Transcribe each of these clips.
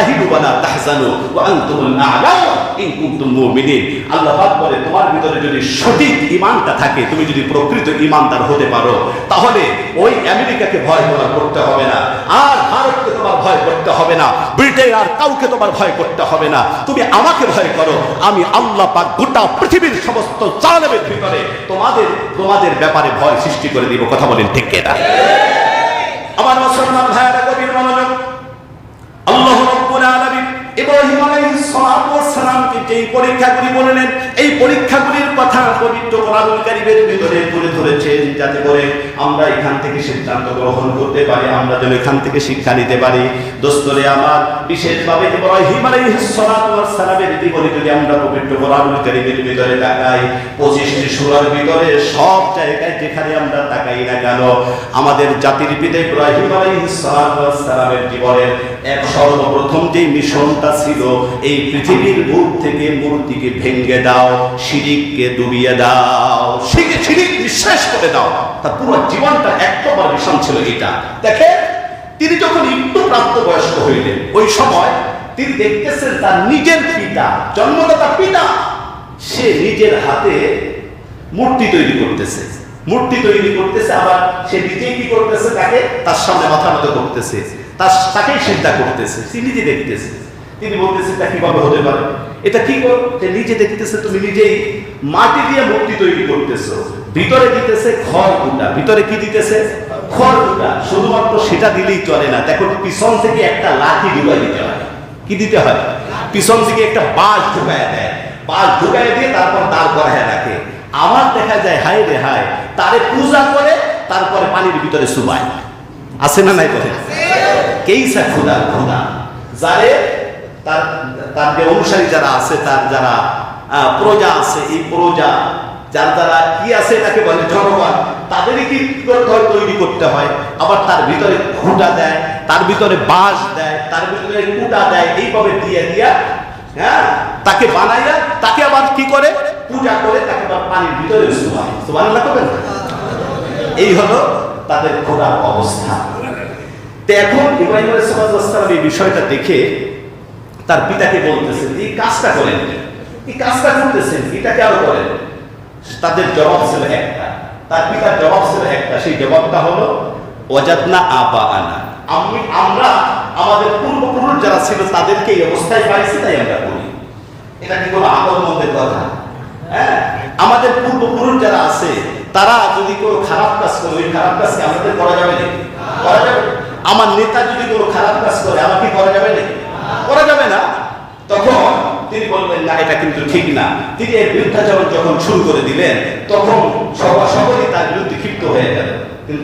তাহিনু ওয়া তাহজানু ওয়া আনতুমুল আ'লাউ ইন কুনতুম মুমিনিন। আল্লাহ পাক বলে, তোমার ভিতরে যদি সঠিক ঈমানটা থাকে, তুমি যদি প্রকৃত ঈমানদার হতে পারো, তাহলে ওই আমেরিকাকে ভয় তোমার করতে হবে না, আর ভারতকে তোমার ভয় করতে হবে না, ব্রিটেন আর কাউকে তোমার ভয় করতে হবে না। তুমি আমাকে ভয় করো, আমি আল্লাহ পাক গোটা পৃথিবীর সমস্ত জালেমের ভিতরে তোমাদের তোমাদের ব্যাপারে ভয় সৃষ্টি করে দিব। কথা বলেন ঠিক এটা আমার মুসলমান ভাইয়েরা ইব্রাহিম আলাইহিস যেই পরীক্ষাগুলি বললেন, এই পরীক্ষাগুলির কথা পবিত্র কোরআনুল কারীমের ভিতরে তুলে ধরেছেন যাতে করে আমরা এখান থেকে সিদ্ধান্ত গ্রহণ করতে পারি, আমরা যেন এখান থেকে শিক্ষা নিতে পারি। দোস্তরে আমার, বিশেষভাবে যদি আমরা পবিত্র কোরআনুল ভিতরে তাকাই 25টি সূরার ভিতরে সব জায়গায় যেখানে আমরা তাকাই না কেন, আমাদের জাতির পিতা ইব্রাহিম আলাইহিস সালাতু সালামের জীবনের এক সর্বপ্রথম যে মিশনটা ছিল, এই পৃথিবীর বুক থেকে মূর্তিকে ভেঙ্গে দাও শিরিককে ডুবিয়ে দাও শিরিক নিঃশেষ করে দাও। তার পুরো জীবনটা এক নম্বর মিশন ছিল এটা। দেখে তিনি যখন একটু প্রাপ্তবয়স্ক হইলেন, ওই সময় তিনি দেখতেছেন তার নিজের পিতা, জন্মদাতা পিতা, সে নিজের হাতে মূর্তি তৈরি করতেছে। মূর্তি তৈরি করতেছে, আবার সে নিজেই কি করতেছে তাকে? তার সামনে মাথা মতো করতেছে। তার, তাকেই চিন্তা করতেছে। সে নিজে দেখতেছে, তিনি বলতেছে তা কীভাবে হতে পারে? এটা কি কর? যে নিজে দেখতেছে, তুমি নিজেই মাটি দিয়ে মূর্তি তৈরি করতেছো। ভিতরে দিতেছে খড় গুটা ভিতরে কি দিতেছে? খড় গুটা শুধুমাত্র সেটা দিলেই চলে না। দেখো, পিছন থেকে একটা লাঠি ঢুকাই দিতে হয়। কি দিতে হয়? পিছন থেকে একটা বাঁশ ঢুকায় দেয়। বাঁশ ঢুকাই দিয়ে তারপর দাঁড় করায় রাখে। আমার দেখা যায়, হায় রে হায়, তারে পূজা করে তারপরে পানির ভিতরে সুবায় আছে না নাই কথা কেইসা খোদা খোদা। যারে তার তার যে অনুসারী যারা আছে, তার যারা প্রজা আছে, এই প্রজা, যার দ্বারা কি আছে তাকে বলে জনগণ, তাদেরই কি হয় তৈরি করতে হয়? আবার তার ভিতরে খুঁটা দেয়, তার ভিতরে বাঁশ দেয়, তার ভিতরে কুটা দেয়, এইভাবে দিয়ে দিয়া হ্যাঁ তাকে বানাইয়া, তাকে আবার কি করে? পূজা করে, তাকে আবার পানির ভিতরে সুবাই সুবাহ করবেন এই হলো তাদের খোদার অবস্থা। এখন ইব্রাহিম আলাইহিসসালাম এই বিষয়টা দেখে তার পিতাকে বলতেছেন, এই কাজটা করেন। এই কাজটা করতেছেন, এটা কেন করেন? তাদের জবাব ছিল একটা, তার পিতার জবাব ছিল একটা, সেই জবাবটা হলো, ওয়াজাদনা আবা আনা আমি, আমরা, আমাদের পূর্বপুরুষ যারা ছিল তাদেরকে এই অবস্থায় পাইছি, তাই আমরা করি। এটা কি কোনো আকর্মণের কথা? হ্যাঁ? আমাদের পূর্বপুরুষ যারা আছে, তারা যদি কোনো খারাপ কাজ করে, ওই খারাপ কাজকে আমাদের করা যাবে না করা যাবে। আমার নেতা যদি কোনো খারাপ কাজ করে আমাকে করা যাবে না করা যাবে না। তখন তিনি বললেন, না, এটা কিন্তু ঠিক না। তিনি এর বিরুদ্ধাচরণ যখন শুরু করে দিলেন, তখন সবাই সকলেই তার বিরুদ্ধে ক্ষিপ্ত হয়ে গেল।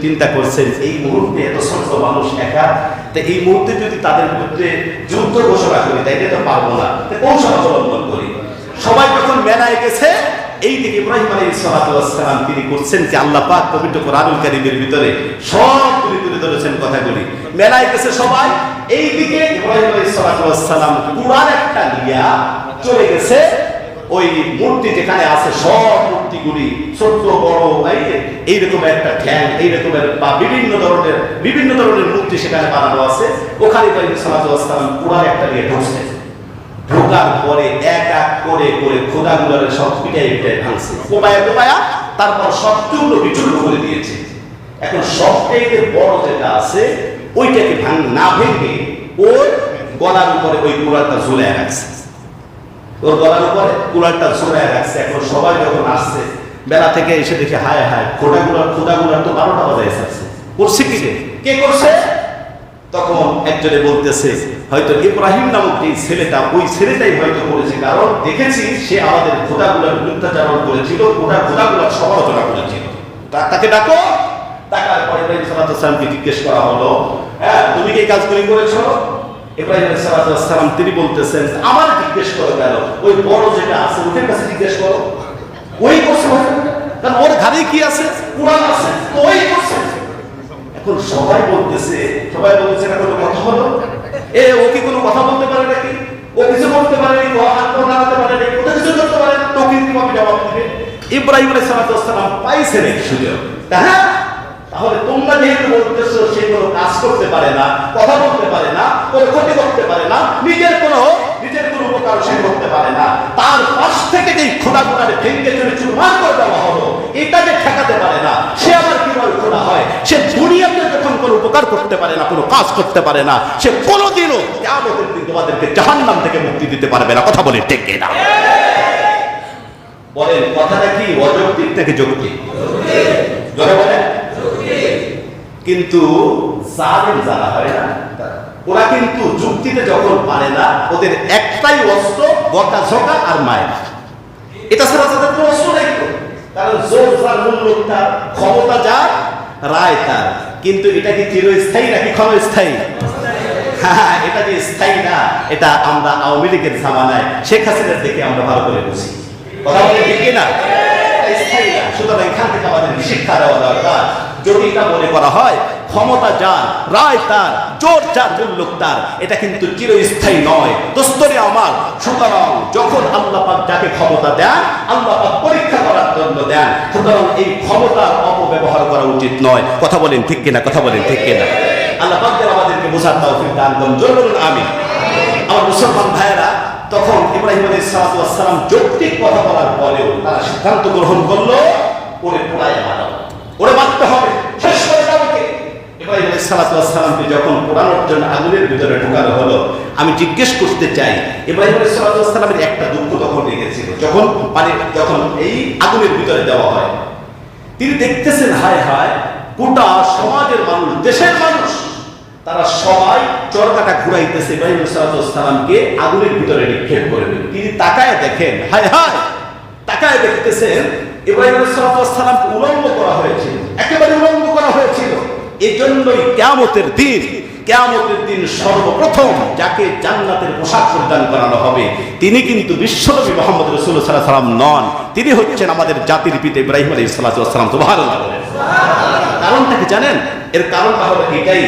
চিন্তা করছেন, এই মুহূর্তে এত ছোট মানুষ একা? তো এই মুহূর্তে যদি তাদের বিরুদ্ধে যুদ্ধ ঘোষণা করি, তাইলে তো পারব না। কৌশল অবলম্বন করি? সবাই যখন মেলায় গেছে, এই দিকে ইব্রাহিম সালাতু সালাম তিনি করছেন যে, আল্লাহ পাক পবিত্র কোরআনুল কারীমের ভিতরে সব তুলে তুলে ধরেছেন কথাগুলি। মেলায় গেছে সবাই এই দিকে ইব্রাহিম আলাইহিস সালাম কুরআন একটা নিয়া চলে গেছে। ওই মূর্তি যেখানে আছে সব মূর্তিগুলি ছোট বড়, এই এইরকম একটা ঠ্যাং এইরকমের বা বিভিন্ন ধরনের বিভিন্ন ধরনের মূর্তি সেখানে বানানো আছে। ওখানে ইব্রাহিম সালাম কুরআন একটা নিয়ে ঢুকছে। ঢোকার পরে এক এক করে করে খোদাগুলোর সব পিটাই পিটাই ভাঙছে। কোপায়া কোপায়া, তারপর সব চূর্ণ বিচূর্ণ করে দিয়েছে। এখন সবচাইতে বড় যেটা আছে ওইটাকে ভাঙ না ভেঙে ওর গলার উপরে ওই কুড়ালটা ঝুলে রাখছে। ওর গলার উপরে কুড়ালটা ঝুলে রাখছে। এখন সবাই যখন আসছে, বেলা থেকে এসে দেখে, হায় হায়, খোদাগুলার খোদাগুলার তো বারোটা বাজায় এসেছে করছে কি রে? কে করছে? তখন একজনে বলতেছে, হয়তো ইব্রাহিম নামক যে ছেলেটা, ওই ছেলেটাই হয়তো করেছে। কারণ দেখেছি সে আমাদের খোদাগুলোর বিরুদ্ধাচারণ করেছিল ওটা খোদাগুলোর সমালোচনা করেছিল। তাকে ডাকো। টাকার পরে জিজ্ঞেস করা হলো হ্যাঁ তুমি কি কাজগুলি করেছ? ইব্রাহিম সালাতাম তিনি বলতেছেন, আমার জিজ্ঞেস করো কেন? ওই বড় যেটা আছে, ওদের কাছে জিজ্ঞেস করো। ওই করছে কারণ ওর ঘাড়ে কি আছে? কোরআন আছে। ওই করছে। এখন সবাই বলতেছে সবাই বলতেছে, এটা কোনো কথা হলো? এ, ও কি কোনো কথা বলতে পারে নাকি? ও কিছু বলতে পারে ও হাত পা নাড়াতে পারে নাকি? ও তো কিছু করতে পারে না। তো কি কীভাবে জবাব দিবে? ইব্রাহিম আলাইহিস সালাম পাইছেন এই সুযোগ হ্যাঁ তাহলে তোমরা যেহেতু বলতেছো সে কোনো কাজ করতে পারে না, কথা বলতে পারে না, কোনো ক্ষতি করতে পারে না, নিজের কোনো নিজের কোনো উপকার সে করতে পারে না, তার পাশ থেকে যেই খোদা খোদারে ভেঙে চলে চুরমার করে দেওয়া হলো এটাকে ঠেকাতে পারে না, সে আবার কীভাবে খোদা হয়? সে দুনিয়াতে যখন কোনো উপকার করতে পারে না, কোনো কাজ করতে পারে না, সে কোনোদিনও কেমন দিন তোমাদেরকে জাহান্নাম থেকে মুক্তি দিতে পারবে না। কথা বলে টেকে না বলেন, কথাটা কি অযৌক্তিক নাকি যৌক্তিক? জোরে বলেন। কিন্তু জালেম যারা হয় না, ওরা কিন্তু যুক্তিতে যখন পারে না, ওদের একটাই অস্ত্র বকা ঝকা আর মায়ের। এটা ছাড়া তাদের কোনো অস্ত্র নেই তো। কারণ জোর যার মূল্য তার, ক্ষমতা যার, রায় তার। কিন্তু এটা কি চিরস্থায়ী নাকি ক্ষণস্থায়ী? হ্যাঁ এটা যে স্থায়ী না, এটা আমরা আওয়ামী লীগের জামানায় শেখ হাসিনার দেখে আমরা ভালো করে বুঝি। কথা বলে ঠিক স্থায়ী না, সুতরাং এখান থেকে আমাদের শিক্ষা দেওয়া দরকার। এটা মনে করা হয়। ক্ষমতা যার, রায় তার, জোর যার মূল্য তার, এটা কিন্তু চিরস্থায়ী নয়। দোস্তরে আমার, সুতরাং যখন আল্লাহ পাক যাকে ক্ষমতা দেন, আল্লাহ পাক পরীক্ষা করার জন্য দেন। সুতরাং এই ক্ষমতার অপব্যবহার করা উচিত নয়। কথা বলেন ঠিক কিনা? কথা বলেন ঠিক কিনা? আল্লাহ আমাদেরকে বোঝার তৌফিক দান করুন। জোরে আমিন। আমার মুসলমান ভাইয়েরা, তখন ইব্রাহিম আলাইহিস সালাম যৌক্তিক কথা বলার পরেও তারা সিদ্ধান্ত গ্রহণ করল ওরে পোড়ায় মারো ওরে মারতে হবে। শেষ করে যখন পোড়ানোর জন্য আগুনের ভিতরে ঢোকানো হলো, আমি জিজ্ঞেস করতে চাই ইব্রাহিম আলাইহিস সালামের একটা দুঃখ তখন লেগেছিল। যখন মানে যখন এই আগুনের ভিতরে দেওয়া হয়, তিনি দেখতেছেন, হায় হায়, গোটা সমাজের মানুষ, দেশের মানুষ, তারা সবাই চরকাটা ঘুরাইতেছে ইব্রাহিম সালামকে আগুনের ভিতরে নিক্ষেপ করবে তিনি তাকায় দেখেন, হায় হায়, তাকায় দেখতেছেন ইব্রাহিম সালামকে উলঙ্গ করা হয়েছিল। একেবারে উলঙ্গ করা হয়েছিল। এই জন্যই কেয়ামতের দিন কেয়ামতের দিন সর্বপ্রথম যাকে জান্নাতের পোশাক প্রদান করানো হবে, তিনি কিন্তু বিশ্বনবী মোহাম্মদ রসুল সাল্লাম নন। তিনি হচ্ছেন আমাদের জাতির পিতা ইব্রাহিম আলী সাল্লাম তো ভালো কারণটা কি জানেন? এর কারণটা হলো এটাই।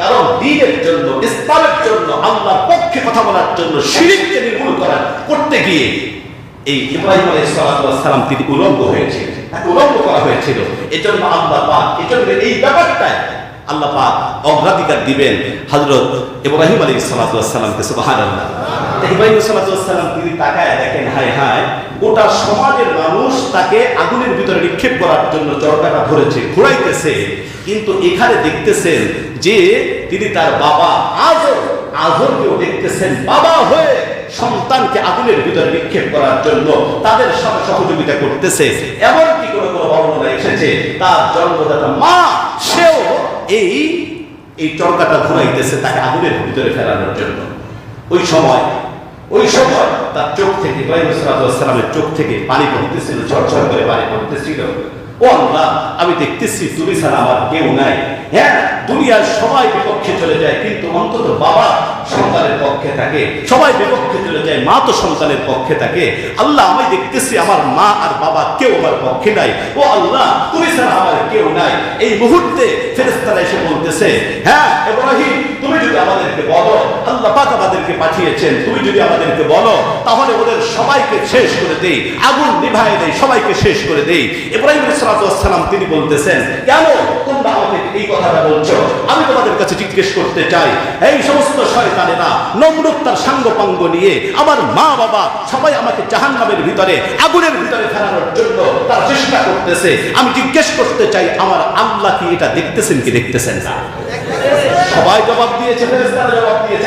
কারণ দিনের জন্য, ইসলামের জন্য, আল্লাহর পক্ষে কথা বলার জন্য শিরিককে নির্মূল করা, করতে গিয়ে এই ইব্রাহিম আলাইহিস সালাম তিনি উলঙ্গ হয়েছিল তাকে উলঙ্গ করা হয়েছিল। এজন্য আল্লাহ পাক এজন্য এই আল্লাহ পাক অগ্রাধিকার দিবেন ইব্রাহিম ইব্রাহিম তিনি তাকায় দেখেন, হায় হায়, গোটা সমাজের মানুষ তাকে আগুনের ভিতরে নিক্ষেপ করার জন্য চরকাটা ধরেছে, ঘুরাইতেছে। কিন্তু এখানে দেখতেছেন যে তিনি তার বাবা আজর আজরকেও দেখতেছেন বাবা হয়ে সন্তানকে আগুনের ভিতরে নিক্ষেপ করার জন্য তাদের সাথে সহযোগিতা করতেছে। এমনকি কোনো কোনো বর্ণনা এসেছে, তার জন্মদাতা মা, সেও এই এই চরকাটা ঘুরাইতেছে তাকে আগুনের ভিতরে ফেলানোর জন্য। ওই সময় ওই সময় তার চোখ থেকে ইব্রাহিম চোখ থেকে পানি পড়তেছিল, ঝরঝর করে পানি পড়তেছিল। ও আল্লাহ, আমি দেখতেছি তুমি ছাড়া আমার কেউ নাই। হ্যাঁ দুনিয়ার সবাই বিপক্ষে চলে যায়, কিন্তু অন্তত বাবা সন্তানের পক্ষে থাকে। সবাই বিপক্ষে চলে যায়, মা তো সন্তানের পক্ষে থাকে। আল্লাহ আমি দেখতেছি আমার মা আর বাবা কেউ আমার পক্ষে নাই। ও আল্লাহ, তুমি ছাড়া আমার কেউ নাই। এই মুহূর্তে ফেরেস্তারা এসে বলতেছে হ্যাঁ ইব্রাহিম, তুমি যদি আমাদেরকে বলো, আল্লাহ পাক আমাদেরকে পাঠিয়েছেন, তুমি যদি আমাদেরকে বলো, তাহলে ওদের সবাইকে শেষ করে দেই। আগুন নিভায় দেই, সবাইকে শেষ করে দেই। ইব্রাহিম সালাম, তিনি বলতেছেন, কেন তোমরা এই কথাটা বলছো। আমি তোমাদের কাছে জিজ্ঞেস করতে চাই, এই সমস্ত শয়তানেরা নম্রতার সাঙ্গ পাঙ্গ নিয়ে আমার মা বাবা সবাই আমাকে জাহান্নামের ভিতরে, আগুনের ভিতরে ফেলানোর জন্য তার চেষ্টা করতেছে। আমি জিজ্ঞেস করতে চাই, আমার আল্লাহ কি এটা দেখতেছেন কি দেখতেছেন না? সবাই জবাব দিয়েছে জবাব দিয়েছে।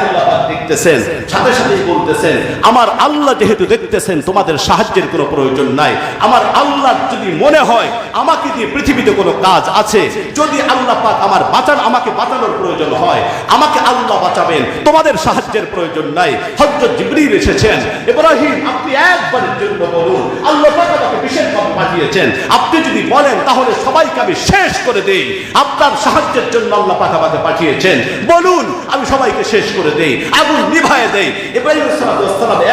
দেখতেছেন, সাথে সাথেই বলতেছেন, আমার আল্লাহ যেহেতু দেখতেছেন, তোমাদের সাহায্যের কোনো প্রয়োজন নাই। আমার আল্লাহ যদি মনে হয়, আমাকে দিয়ে পৃথিবীতে কোনো কাজ আছে, যদি আল্লাহ পাক আমার বাঁচান, আমাকে বাঁচানোর প্রয়োজন হয়, আমাকে আল্লাহ বাঁচাবেন, তোমাদের সাহায্যের প্রয়োজন নাই। হযরত জিবরিল এসেছেন, ইব্রাহিম, আপনি একবারের জন্য বলুন, আল্লাহ পাক আমাকে বিশেষভাবে পাঠিয়েছেন। আপনি যদি বলেন, তাহলে সবাইকে আমি শেষ করে দেই। আপনার সাহায্যের জন্য আল্লাহ পাক আমাকে পাঠিয়েছেন। বলুন, আমি সবাইকে শেষ করে দেই। আগুন নিভায়ে দেই। ইব্রাহিম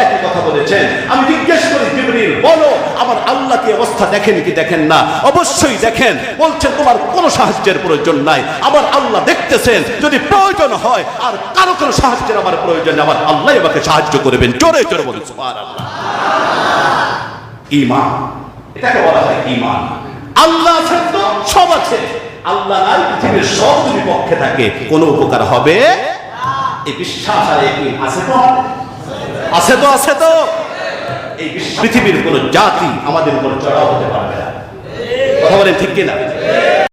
একই কথা বলেছেন। আমি জিজ্ঞেস করি, জিবরিল, বলো, আমার আল্লাহ কি অবস্থা দেখেন কি দেখেন না? অবশ্যই দেখেন। বলছেন তোমার কোনো সাহায্যের প্রয়োজন নাই। আমার আল্লাহ দেখতেছেন। যদি প্রয়োজন হয়, আর কারও কোনো সাহায্যের আমার প্রয়োজন আমার আল্লাহ আমাকে সাহায্য করবেন। জোরে জোরে বলুন ইমান এটাকে বলা হয় ইমান আল্লাহ আছেন তো সব আছে। আল্লাহ নাই, পৃথিবীর সব পক্ষে থাকে, কোনো উপকার হবে এই বিশ্বাস আর এই আছে তো? আছে তো আছে তো। এই পৃথিবীর কোন জাতি আমাদের উপর চড়াও হতে পারবে না। কথা বলেন ঠিক কিনা?